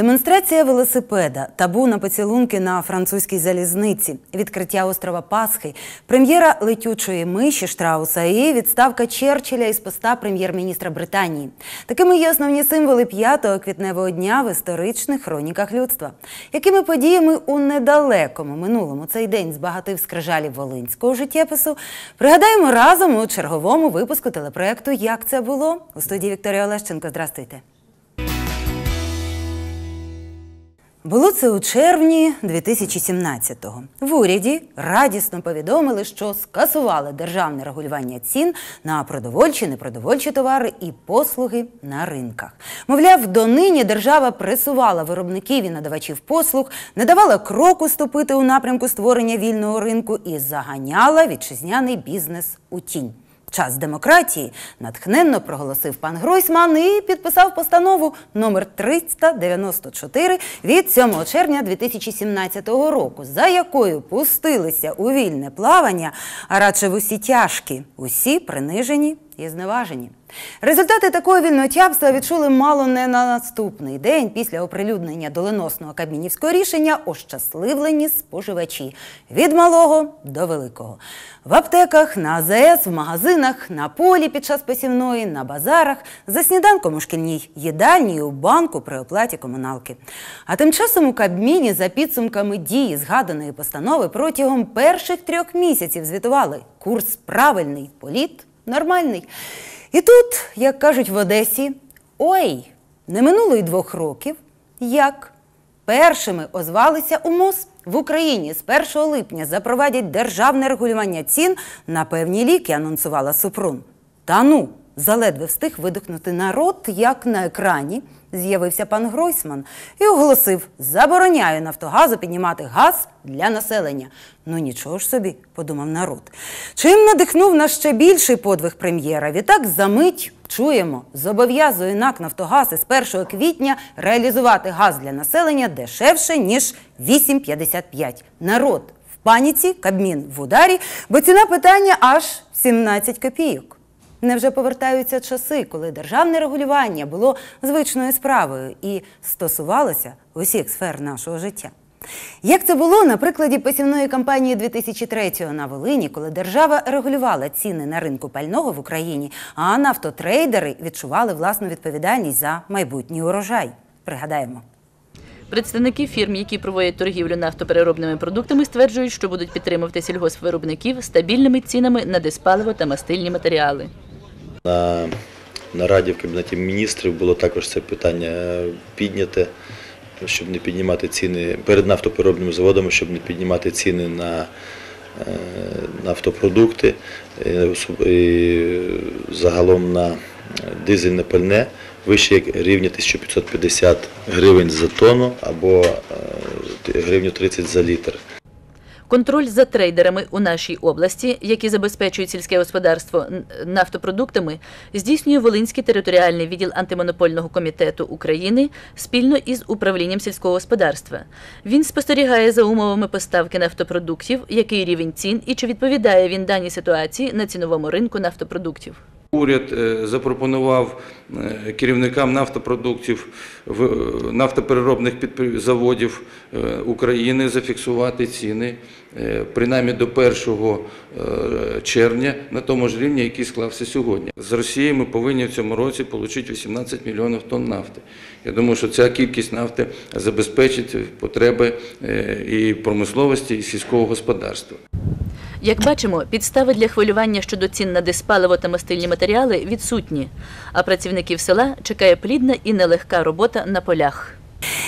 Демонстрація велосипеда, табу на поцілунки на французькій залізниці, відкриття острова Пасхи, прем'єра летючої миші Штрауса і відставка Черчилля із поста прем'єр-міністра Британії. Такими є основні символи 5 квітневого дня в історичних хроніках людства. Якими подіями у недалекому минулому цей день збагатив скрижалів волинського життєпису? Пригадаємо разом у черговому випуску телепроекту Як це було у студії Вікторія Олещенко. Здрастуйте. Було це у червні 2017-го. В уряді радісно повідомили, що скасували державне регулювання цін на продовольчі, непродовольчі товари і послуги на ринках. Мовляв, донині держава пресувала виробників і надавачів послуг, не давала кроку ступити у напрямку створення вільного ринку і заганяла вітчизняний бізнес у тінь. Час демократії натхненно проголосив пан Гройсман і підписав постанову номер 394 від 7 червня 2017 року, за якою пустилися у вільне плавання, а радше в усі тяжкі, усі принижені і зневажені. Результати такого вільнотябства відчули мало не на наступний день після оприлюднення доленосного кабмінівського рішення ощасливлені споживачі від малого до великого. В аптеках, на АЗС, в магазинах, на полі під час посівної, на базарах, за сніданком у шкільній їдальні у банку при оплаті комуналки. А тим часом у Кабміні за підсумками дії згаданої постанови протягом перших трьох місяців звітували курс правильний, політ нормальний. І тут, як кажуть в Одесі, ой, не минуло й двох років, як першими озвалися у МОЗ в Україні з 1 липня запровадять державне регулювання цін на певні ліки, анонсувала Супрун. Та ну, заледве встиг видихнути народ, як на екрані з'явився пан Гройсман і оголосив: забороняю Нафтогазу піднімати газ для населення. Ну нічого ж собі, подумав народ. Чим надихнув на ще більший подвиг прем'єра? Відтак за мить чуємо, зобов'язує НАК Нафтогаз із 1 квітня реалізувати газ для населення дешевше ніж 8,55. Народ в паніці, Кабмін в ударі, бо ціна питання аж 17 копійок. Невже повертаються часи, коли державне регулювання було звичною справою і стосувалося усіх сфер нашого життя? Як це було на прикладі посівної кампанії 2003-го на Волині, коли держава регулювала ціни на ринку пального в Україні, а нафтотрейдери відчували власну відповідальність за майбутній урожай? Пригадаємо. Представники фірм, які проводять торгівлю нафтопереробними продуктами, стверджують, що будуть підтримувати сільгоспвиробників стабільними цінами на диспаливо та мастильні матеріали. На нараді в Кабінеті міністрів було також це питання підняте, щоб не піднімати ціни перед нафтопереробними заводами, щоб не піднімати ціни на е, нафтопродукти, е, і загалом на дизельне пальне вище як рівня 1550 гривень за тонну або е, гривню 30 за літр. Контроль за трейдерами у нашій області, які забезпечують сільське господарство нафтопродуктами, здійснює Волинський територіальний відділ антимонопольного комітету України спільно із управлінням сільського господарства. Він спостерігає за умовами поставки нафтопродуктів, який рівень цін і чи відповідає він даній ситуації на ціновому ринку нафтопродуктів. Уряд е, запропонував е, керівникам нафтопродуктів е, нафтопереробних заводів України зафіксувати ціни принаймні до 1 е, червня на тому ж рівні, який склався сьогодні. З Росії ми повинні в цьому році отримати 18 мільйонів тонн нафти. Я думаю, що ця кількість нафти забезпечить потреби і промисловості, і сільського господарства. Як бачимо, підстави для хвилювання щодо цін на диспаливо та мастильні матеріали відсутні, а працівників села чекає плідна і нелегка робота на полях.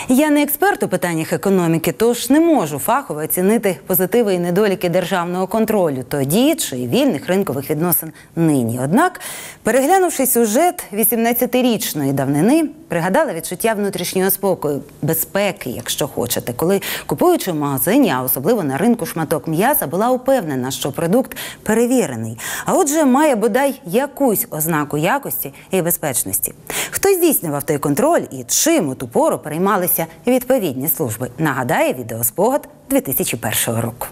Я не експерт у питаннях економіки, тож не можу фахово оцінити позитиви і недоліки державного контролю тоді чи вільних ринкових відносин нині. Однак, переглянувши сюжет 18-річної давнини, пригадала відчуття внутрішнього спокою, безпеки, якщо хочете, коли купуючи в магазині, а особливо на ринку шматок м'яса, була упевнена, що продукт перевірений, а отже, має бодай якусь ознаку якості і безпечності. Хто здійснював той контроль і чим у ту пору переймалися відповідні служби? Нагадає відеоспогад 2001 року.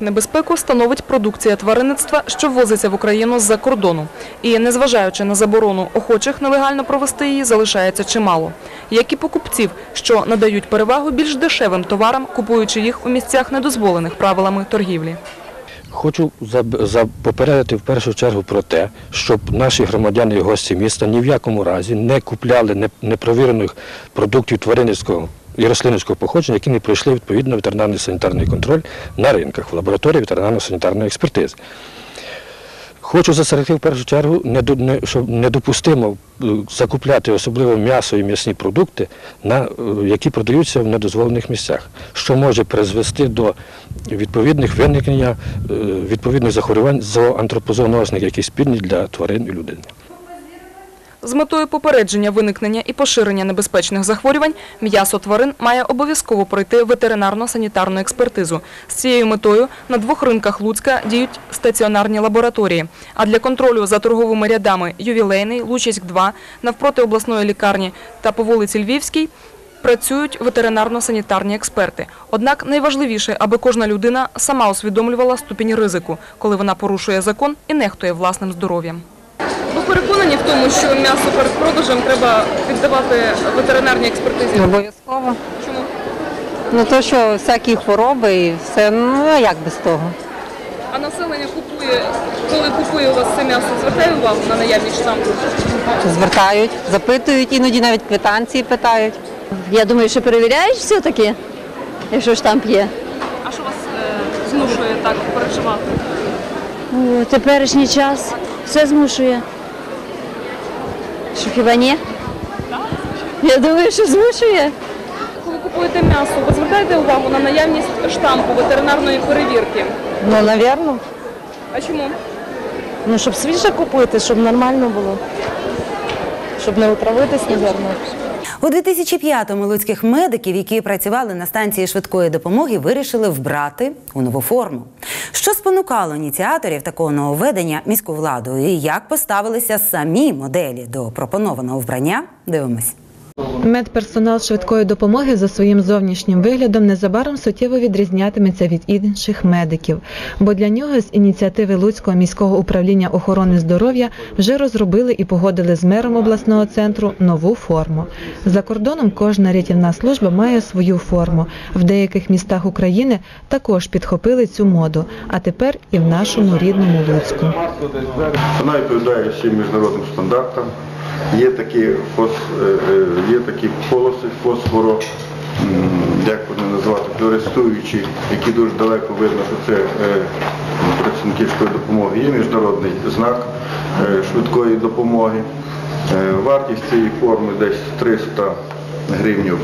Небезпеку становить продукція тваринництва, що ввозиться в Україну з-за кордону. І, незважаючи на заборону охочих нелегально провести її, залишається чимало. Як і покупців, що надають перевагу більш дешевим товарам, купуючи їх у місцях, недозволених правилами торгівлі. Хочу попередити в першу чергу про те, щоб наші громадяни і гості міста ні в якому разі не купляли непровірених продуктів тваринницького і рослинницького походження, які не пройшли відповідно ветеринарний санітарний контроль на ринках в лабораторії ветеринарно-санітарної експертизи. Хочу застерегти в першу чергу, щоб недопустимо е, закупляти особливо м'ясо і м'ясні продукти, е, які продаються в недозволених місцях, що може призвести до відповідних виникнення е, відповідних захворювань зооантропозоонозних, які спільні для тварин і людини. З метою попередження виникнення і поширення небезпечних захворювань м'ясо тварин має обов'язково пройти ветеринарно-санітарну експертизу. З цією метою на двох ринках Луцька діють стаціонарні лабораторії. А для контролю за торговими рядами Ювілейний, Лучиськ-2, навпроти обласної лікарні та по вулиці Львівській працюють ветеринарно-санітарні експерти. Однак найважливіше, аби кожна людина сама усвідомлювала ступінь ризику, коли вона порушує закон і нехтує власним здоров'ям. Переконані в тому, що м'ясо перед продажем треба піддавати ветеринарній експертизі? Обов'язково. Чому? Ну то що всякі хвороби і все, ну а як без того? А населення купує, коли купує у вас це м'ясо, звертає увагу на наявність штампу? Звертають, запитують, іноді навіть квитанції питають. Я думаю, що перевіряєш все-таки, якщо штамп є. А що вас е, змушує так переживати? У теперішній час все змушує. Що хіба ні? Я думаю, що змушує. Коли купуєте м'ясо, ви звертаєте увагу на наявність штампу ветеринарної перевірки? Ну, навірно. А чому? Ну, щоб свіже купити, щоб нормально було. Щоб не отравитись, навірно. У 2005-му луцьких медиків, які працювали на станції швидкої допомоги, вирішили вбрати у нову форму. Що спонукало ініціаторів такого нововведення міську владу і як поставилися самі моделі до пропонованого вбрання? Дивимось. Медперсонал швидкої допомоги за своїм зовнішнім виглядом незабаром суттєво відрізнятиметься від інших медиків, бо для нього з ініціативи Луцького міського управління охорони здоров'я вже розробили і погодили з мером обласного центру нову форму. За кордоном кожна рятівна служба має свою форму. В деяких містах України також підхопили цю моду, а тепер і в нашому рідному Луцьку. Вона відповідає всім міжнародним стандартам. Є такі, е, е, є такі полоси фосфоро, м, як вони називати, флуоресцуючі, які дуже далеко видно, що це е, працівники швидкої допомоги. Є міжнародний знак швидкої допомоги. Вартість цієї форми десь 300 гривнів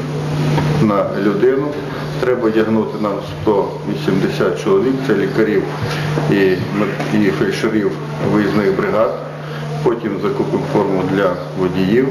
на людину. Треба одягнути нам 180 чоловік, це лікарів і фельдшерів виїзних бригад. Потім закупив форму для водіїв.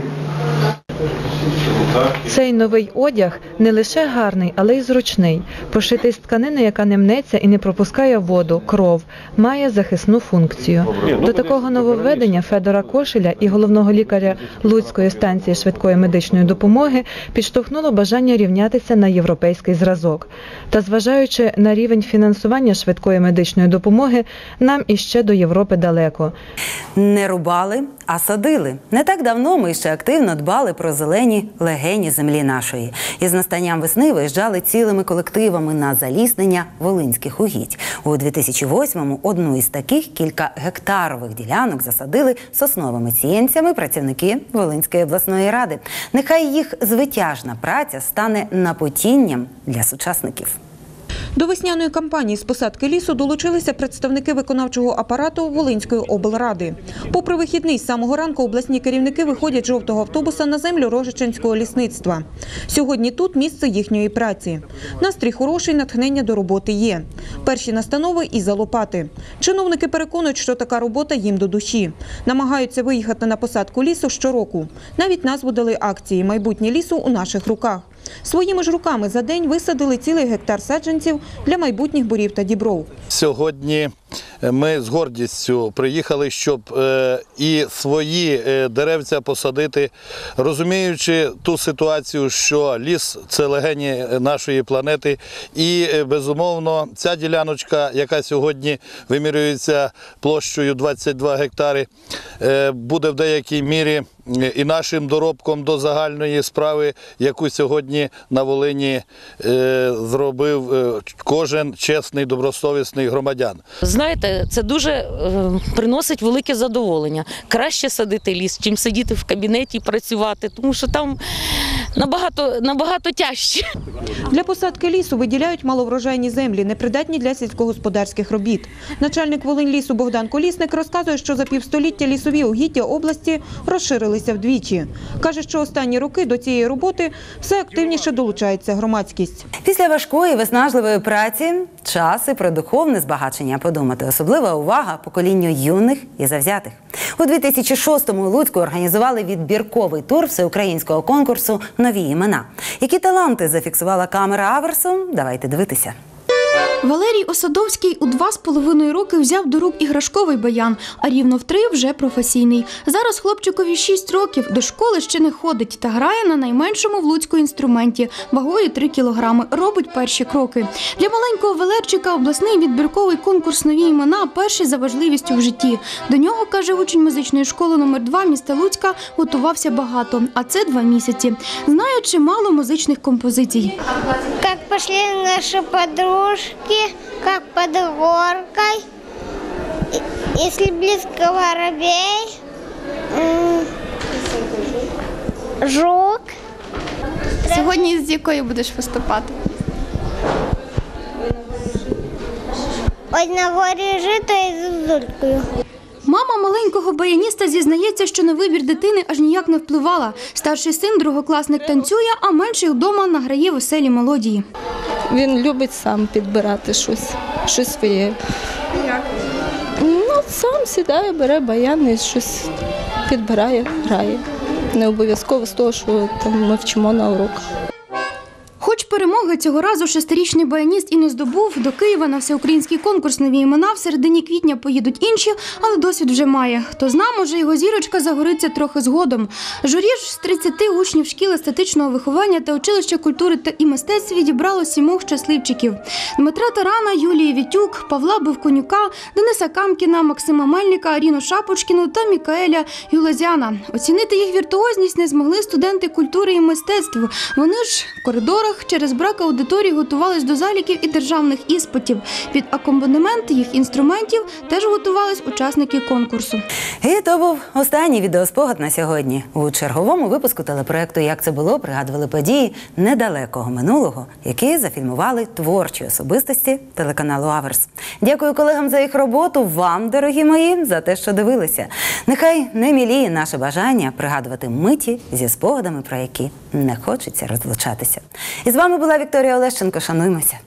Цей новий одяг не лише гарний, але й зручний. Пошитий з тканини, яка не мнеться і не пропускає воду, кров, має захисну функцію. До такого нововведення Федора Кошеля і головного лікаря Луцької станції швидкої медичної допомоги підштовхнуло бажання рівнятися на європейський зразок. Та зважаючи на рівень фінансування швидкої медичної допомоги, нам іще до Європи далеко. Не рубали, а садили. Не так давно ми ще активно дбали про зелені легені землі нашої. І з настанням весни виїжджали цілими колективами на заліснення волинських угідь. У 2008-му одну із таких кілька гектарових ділянок засадили сосновими сіянцями працівники Волинської обласної ради. Нехай їх звитяжна праця стане напотінням для сучасників. До весняної кампанії з посадки лісу долучилися представники виконавчого апарату Волинської облради. Попри вихідний з самого ранку обласні керівники виходять жовтого автобуса на землю Рожичинського лісництва. Сьогодні тут місце їхньої праці. Настрій хороший, натхнення до роботи є. Перші настанови і за лопати. Чиновники переконують, що така робота їм до душі. Намагаються виїхати на посадку лісу щороку. Навіть назву дали акції Майбутнє лісу у наших руках. Своїми ж руками за день висадили цілий гектар саджанців для майбутніх бурів та дібров. Сьогодні ми з гордістю приїхали, щоб е, і свої е, деревця посадити, розуміючи ту ситуацію, що ліс це легені нашої планети, і е, безумовно ця діляночка, яка сьогодні вимірюється площею 22 гектари, е, буде в деякій мірі е, і нашим доробком до загальної справи, яку сьогодні на Волині е, зробив е, кожен чесний добросовісний громадян. Знаєте, це дуже е, приносить велике задоволення. Краще садити ліс, чим сидіти в кабінеті і працювати, тому що там набагато, набагато тяжче. Для посадки лісу виділяють маловрожайні землі, непридатні для сільськогосподарських робіт. Начальник Волиньлісу Богдан Колісник розказує, що за півстоліття лісові угіддя області розширилися вдвічі. Каже, що останні роки до цієї роботи все активніше долучається громадськість. Після важкої виснажливої праці час і про духовне збагачення подумати. Особлива увага поколінню юних і завзятих. У 2006-му у Луцьку організували відбірковий тур всеукраїнського конкурсу Нові імена. Які таланти зафіксувала камера Аверсу? Давайте дивитися. Валерій Осадовський у два з половиною роки взяв до рук іграшковий баян, а рівно в три вже професійний. Зараз хлопчикові 6 років, до школи ще не ходить та грає на найменшому в Луцьку інструменті вагою 3 кілограми. Робить перші кроки. Для маленького Валерчика обласний відбірковий конкурс нові імена перший за важливістю в житті. До нього каже учень музичної школи номер 2 міста Луцька, готувався багато, а це два місяці. Знає чимало музичних композицій. Пошли наши подружки, как под горкой, если близко воробей, жук. Сьогодні з якою будеш виступати? Ой, на горі жито і зузулькою. Мама маленького баяніста зізнається, що на вибір дитини аж ніяк не впливала. Старший син другокласник танцює, а менший вдома награє веселі мелодії. Він любить сам підбирати щось, щось своє. Ну, сам сідає, бере баян і щось підбирає, грає. Не обов'язково з того, що там ми вчимо на уроках. Перемоги цього разу шестирічний баяніст і не здобув, до Києва на всеукраїнський конкурс нові імена в середині квітня поїдуть інші, але досвід вже має. Хто зна, може його зірочка загориться трохи згодом. Журі ж з 30 учнів шкіл естетичного виховання та училища культури та і мистецтв відібрало сімох щасливчиків: Дмитра Тарана, Юлії Вітюк, Павла Бовконюка, Дениса Камкіна, Максима Мельника, Аріну Шапочкіну та Мікаеля Юлазяна. Оцінити їх віртуозність не змогли студенти культури і мистецтв. Вони ж в коридорах через брак аудиторії готувались до заліків і державних іспитів. Під акомпанемент їх інструментів теж готувались учасники конкурсу. І то був останній відеоспогад на сьогодні. У черговому випуску телепроекту Як це було пригадували події недалекого минулого, які зафільмували творчі особистості телеканалу Аверс. Дякую колегам за їх роботу. Вам, дорогі мої, за те, що дивилися. Нехай не міліє наше бажання пригадувати миті зі спогадами, про які не хочеться розлучатися. І з вами була Вікторія Олещенко. Шануймося.